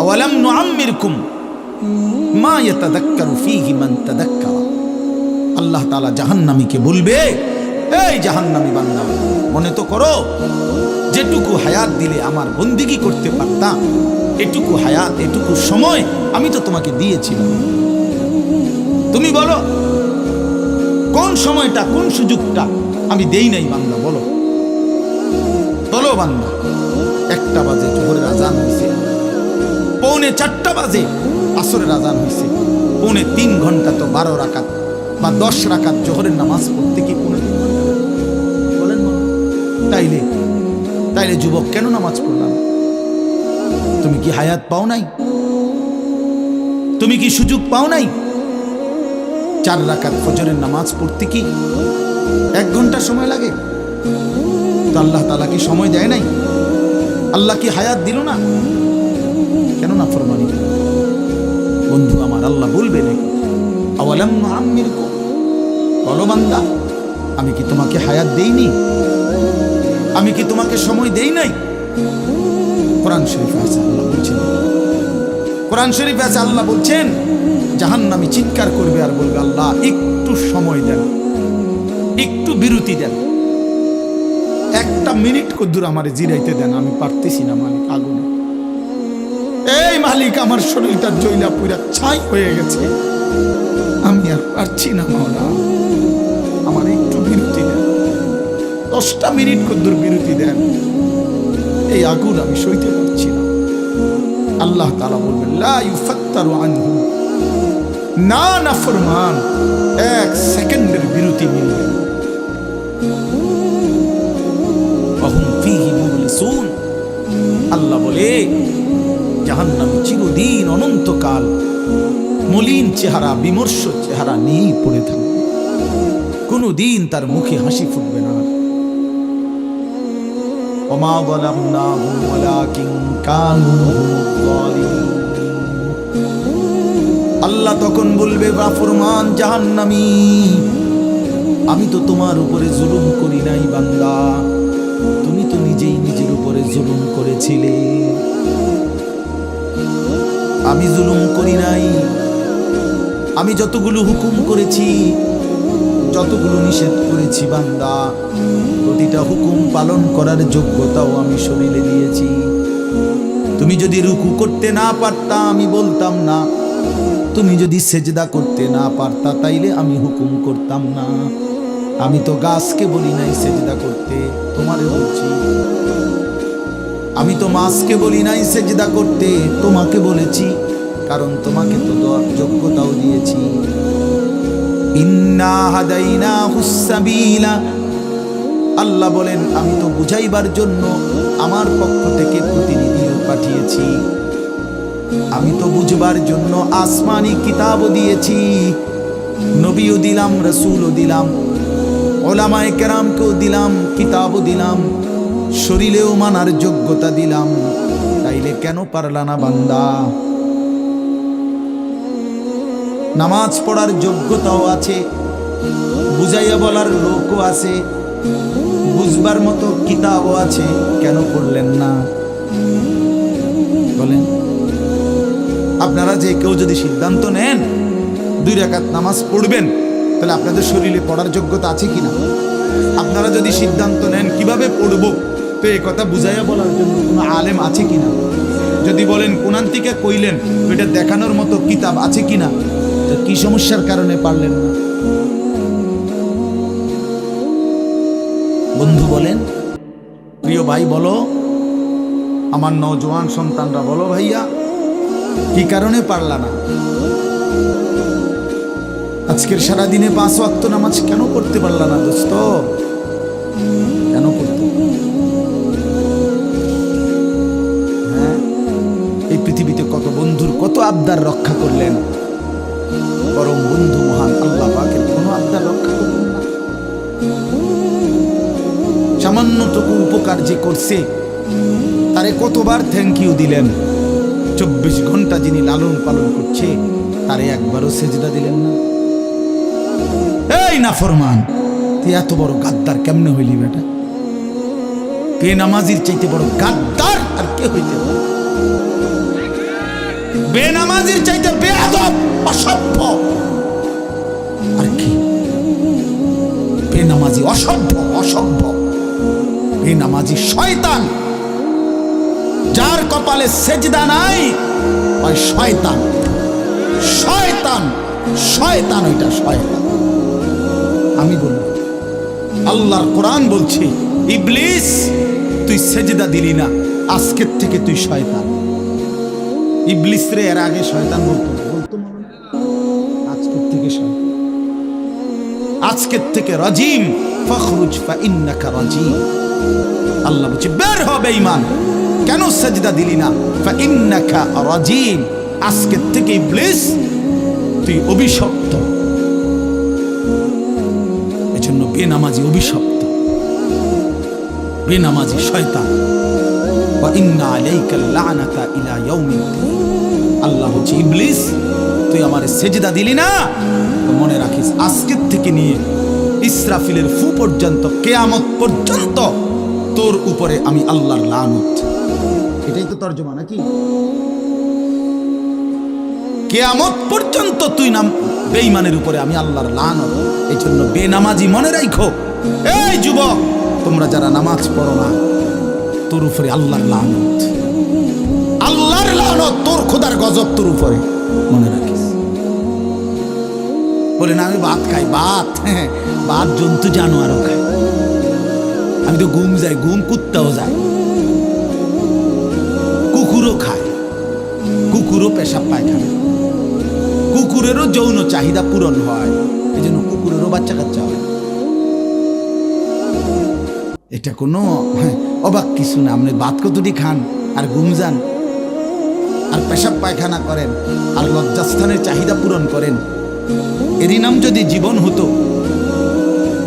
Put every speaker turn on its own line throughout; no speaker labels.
আওয়ালাম নুআম্মিরকুম মা ইয়াতাযাক্কারু ফীহি মান তাযাক্কারা আল্লাহ তাআলা জাহান্নামীকে বলবে, এই জাহান্নামী বান্দা, মনে তো করো, যেটুকু হায়াত দিলে আমার বন্দিগি করতে পারতাম, এটুকু হায়াত, এটুকু সময় আমি তো তোমাকে দিয়েছিলাম। তুমি বলো, কোন সময়টা, কোন সুযোগটা আমি দেই নাই বান্দা, বলো। বলো বান্দা, একটা বাজে জোহরের আজান হয়েছে পৌনে চারটা বাজে আসরের আজান হয়েছে পৌনে তিন ঘণ্টা তো বারো রাকাত বা দশ রাকাত জোহরের নামাজ পড়তে কি পৌনে তিন ঘণ্টা বলেন। তাইলে তাইলে যুবক কেন নামাজ পড়লাম তুমি কি হায়াত পাও নাই? তুমি কি সুযোগ পাও নাই? চার রাকাত ফজরের নামাজ পড়তে কি এক ঘণ্টা সময় লাগে? তো আল্লাহ তালা কি সময় দেয় নাই? আল্লাহ কি হায়াত দিল না? কেন না ফরমানি বন্ধু, আমার আল্লাহ বলবে নাকি আমি কি তোমাকে হায়াত দেইনি? আমি কি তোমাকে সময় দেই নাই? কোরআন শরীফ আছে, আল্লাহ বলছেন। কোরআন শরীফ আছে, আল্লাহ বলছেন, জাহান্নামী চিৎকার করবে আর বলবে, আল্লাহ, একটু সময় দেন, একটু বিরতি দেন। একটা মিনিট কদ্দুর আমার জিরাইতে দেন, আমি পারতেছি না, মালিক, আগুনে মালিক আমার শরীরটা জইলা পুরা ছাই হয়ে গেছে। আমি আর পারছি না মাওলা। আমার একটু বিরতি দেন। দশটা মিনিট কদ্দুর বিরতি দেন। এই আগুন আমি সইতে পারছি না। আল্লাহ তালা বলবেন লা ইউফাত্তারু আনহু। না না ফরমান। এক সেকেন্ডের বিরতি মিলবে আল্লাহ বলে জাহান্নাম চিরদিন অনন্তকাল মলিন চেহারা বিমর্ষ চেহারা নিয়েই পড়ে থাকবে কোনোদিন তার মুখে হাসি ফুটবে না আর। وما ظلمناهم ولكن كانوا هم الظالمين আল্লাহ তখন বলবে বাফরমান জাহান্নামী আমি তো তোমার উপরে জুলুম করি নাই বান্দা তুমি তো নিজেই নিজের উপরে জুলুম করেছিলে আমি জুলুম করি নাই। আমি যতগুলো হুকুম করেছি, যতগুলো নিষেধ করেছি, বান্দা। প্রতিটা হুকুম পালন করার যোগ্যতাও আমি শরীরে দিয়েছি। তুমি যদি রুকু করতে না পারতা, আমি বলতাম না। তুমি যদি সেজদা করতে না পারতা, তাইলে আমি হুকুম করতাম না। আমি তো গাছকে বলি নাই সেজদা করতে, তোমারে বলছি। আমি তো মাছকে বলি নাই সেজদা করতে, তোমাকে বলেছি, কারণ তোমাকে তো দেওয়ার যোগ্যতাও দিয়েছি। ইন্না হাদাইনা হুসাবিলা আল্লাহ বলেন, আমি তো বুঝাইবার জন্য আমার পক্ষ থেকে প্রতিনিধিও পাঠিয়েছি। আমি তো বুঝবার জন্য আসমানি কিতাবও দিয়েছি। নবীও দিলাম, রসুলও দিলাম, ওলামায় কেরামকেও দিলাম, কিতাবও দিলাম। শরীরেও মানার যোগ্যতা দিলাম, তাইলে কেন পারলা না বান্দা? নামাজ পড়ার যোগ্যতাও আছে, বুঝাইয়া বলার লোকও আছে, বুঝবার মতো কিতাবও আছে, কেন পড়লেন না? বলেন, আপনারা যে কেউ যদি সিদ্ধান্ত নেন, দুই রেখাত নামাজ পড়বেন, তাহলে আপনাদের শরীরে পড়ার যোগ্যতা আছে কিনা? আপনারা যদি সিদ্ধান্ত নেন, কীভাবে পড়ব? তো এই কথা বুঝাইয়া বলার জন্য কোনো আলেম আছে কিনা? যদি বলেন কোনান থেকে কইলেন, এটা দেখানোর মতো কিতাব আছে কিনা? তো কি সমস্যার কারণে পারলেন না? বন্ধু বলেন, প্রিয় ভাই, বলো। আমার নজওয়ান সন্তানরা বলো ভাইয়া, কি কারণে পারলা না? আজকের সারাদিনে পাঁচ ওয়াক্ত নামাজ কেন করতে পারলা না দোস্ত? কেন পৃথিবীতে কত বন্ধুর কত আবদার রক্ষা করলেন? পরম বন্ধু মহান আল্লাহ পাকের কোনো আবদার রক্ষা করলেন সামান্যটুকু উপকার যে করছে, তারে কতবার থ্যাংক ইউ দিলেন? চব্বিশ ঘণ্টা যিনি লালন পালন করছে, তারে একবারও সেজদা দিলেন না। এই না ফরমান তুই এত বড় গাদ্দার কেমনে হইলি বেটা? কে নামাজির চাইতে বড় গাদ্দার আর কে হইতে? বেনামাজির চাইতে বেয়াদব অসভ্য। আর কি? বেনামাজি অসভ্য অসভ্য। বেনামাজি শয়তান। যার কপালে সেজদা নাই, ওই শয়তান। শয়তান শয়তান ওইটা শয়তান। আমি বলব, আল্লাহর কোরআন বলছে, ইবলিস, তুই সেজদা দিলি না, আজকের থেকে তুই শয়তান। ইবলিস রে এর আগে শয়তান বলতো বলতো আজকের থেকে আজকের থেকে রাজিম। ফখরুজ ফা ইন্নাকা রাজিম। আল্লাহ বলছে, বের কেন সেজদা দিলি না? ফা ইন্নাকা রাজিম। আজকের থেকে ইবলিস, তুই অভিশপ্ত। এজন্য বেনামাজি অভিশপ্ত। বেনামাজি শয়তান। ওয়া ইন্না আলাইকা লানাতা ইলা ইয়াউমিদ্দিন। আল্লাহ হচ্ছে ইবলিস, তুই আমার সেজদা দিলি না? তো মনে রাখিস, আজকের থেকে নিয়ে ইসরাফিলের ফু পর্যন্ত, কেয়ামত পর্যন্ত তোর উপরে আমি আল্লাহর লানত। এটাই তো তর্জমা নাকি? কেয়ামত পর্যন্ত তুই নাম, বেঈমানের উপরে আমি আল্লাহর লানত। এই জন্য বেনামাজি মনে রাখো এই যুবক, তোমরা যারা নামাজ পড়ো না, তোর উপরে আল্লাহর লানত। লানত তোর খোদার গজব তোর উপরে? মনে রাখিস। বলে, না, আমি ভাত খাই, ভাত। হ্যাঁ ভাত জন্তু জানোয়ারও খাই আমি তো ঘুম যাই, ঘুম কুত্তাও যায় কুকুরও খায়। কুকুরও পেশাব পায়খানা। কুকুরেরও যৌন চাহিদা পূরণ হয়। এই জন্য কুকুরেরও বাচ্চা কাচ্চা হয়। এটা কোনো অবাক কিছু না। আপনি ভাত কতটি খান আর ঘুম যান? আর পেশাব পায়খানা করেন, আর লজ্জাস্থানের চাহিদা পূরণ করেন। এরই নাম যদি জীবন হতো,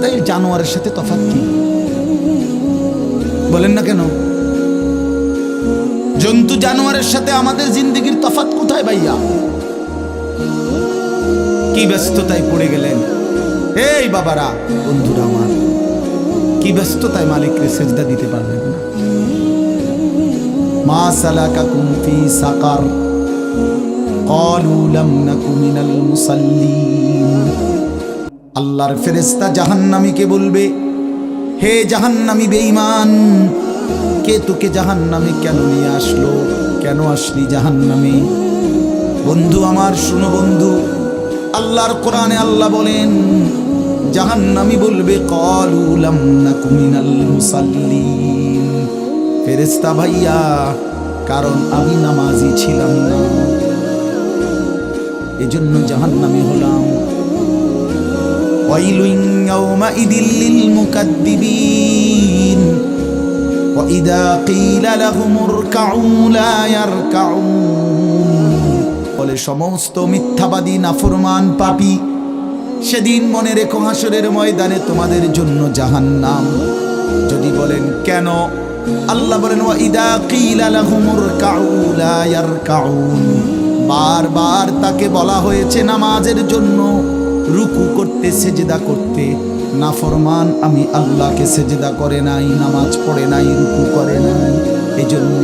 তাই জানোয়ারের সাথে তফাৎ কি? বলেন না কেন? জন্তু জানোয়ারের সাথে আমাদের জিন্দগির তফাৎ কোথায় ভাইয়া? কি ব্যস্ততায় পড়ে গেলেন? এই বাবারা, বন্ধুরা আমার, কি ব্যস্ততায় মালিককে সেজদা দিতে পারলেন? না মা সালাকা কুমফি সাকার। আল্লাহর ফেরেস্তা জাহান্নামীকে বলবে, হে জাহান্নামী বেঈমান, কে তোকে জাহান্নামে কেন নিয়ে আসলো? কেন আসলি জাহান্নামে? বন্ধু আমার, শুনো বন্ধু, আল্লাহর কোরআনে আল্লাহ বলেন, জাহান্নামী বলবে কলুলাম না কুমিনাল মুসাল্লিন। ফেরেশতা ভাইয়া কারণ আমি নামাজি ছিলাম না এজন্য জাহান্নামী হলাম ويل يومئذ للمكذبين وإذا قيل لهم اركعوا لا يركعون বলে সমস্ত মিথ্যাবাদী নাফরমান পাপী সেদিন মনে রেখো হাসরের ময়দানে তোমাদের জন্য জাহান্নাম যদি বলেন কেন আল্লাহ বলেন, ওয়া ইদা কিলা লাহুমুর কাউলা ইয়ারকাউন। বারবার তাকে বলা হয়েছে নামাজের জন্য, রুকু করতে, সেজদা করতে। না ফরমান আমি আল্লাহকে সেজদা করে নাই, নামাজ পড়ে নাই, রুকু করে নাই। এই জন্য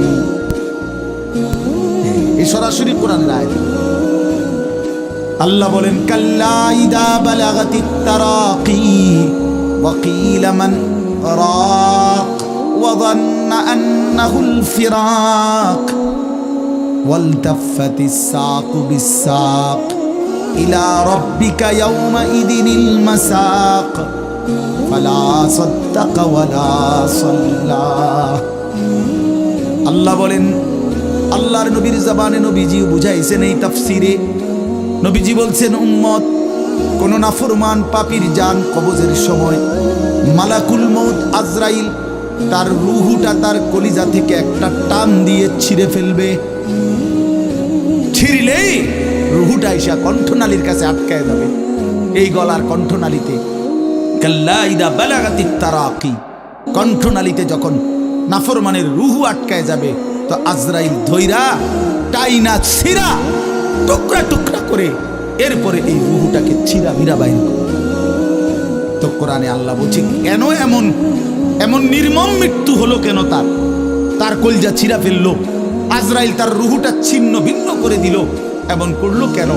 এই সরাসরি কোরআন রায় আল্লাহ বলেন, কাল্লা ইদা বালাগাতিত তারাকি, ওয়া মান রাক। وظن أنه الفراق والتفت الساق بالساق إلى ربك يومئذ المساق فلا صدق ولا صلى আল্লাহ বলেন আল্লাহর নবীর জবানে নবীজি বুঝাইছেন এই তাফসিরে নবীজি বলছেন উম্মত কোন নাফরমান পাপির জান কবজের সময় মালাকুল মৌত আজরাইল তার রুহুটা তার কলিজা থেকে একটা টান দিয়ে ছিঁড়ে ফেলবে। ছিঁড়লেই রুহুটা এসা কণ্ঠনালীর কাছে আটকায় যাবে। এই গলার কণ্ঠনালীতে কাল্লাইদা বালাগাতি তারাকি। কণ্ঠনালীতে যখন নাফরমানের রুহু আটকায় যাবে, তো আজরাইল ধৈরা, টাইনা ছিরা টুকরা টুকরা করে এরপরে এই রুহুটাকে ছিঁড়া ভিড়া বাইর তো কোরআনে আল্লাহ বলছে, কেন এমন এমন নির্মম মৃত্যু হলো কেন তার? তার কলজা ছিঁড়া ফেলল। আজরাইল তার রুহুটা ছিন্ন ভিন্ন করে দিল। এমন করল কেন?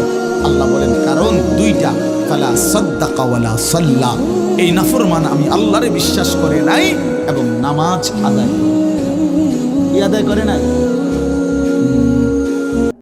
আল্লাহ বলেন, কারণ দুইটা, ফালা সদ্দা কাওয়ালা সাল্লা। এই নাফরমান আমি আল্লাহরে বিশ্বাস করে নাই এবং নামাজ আদায় আদায় করে নাই?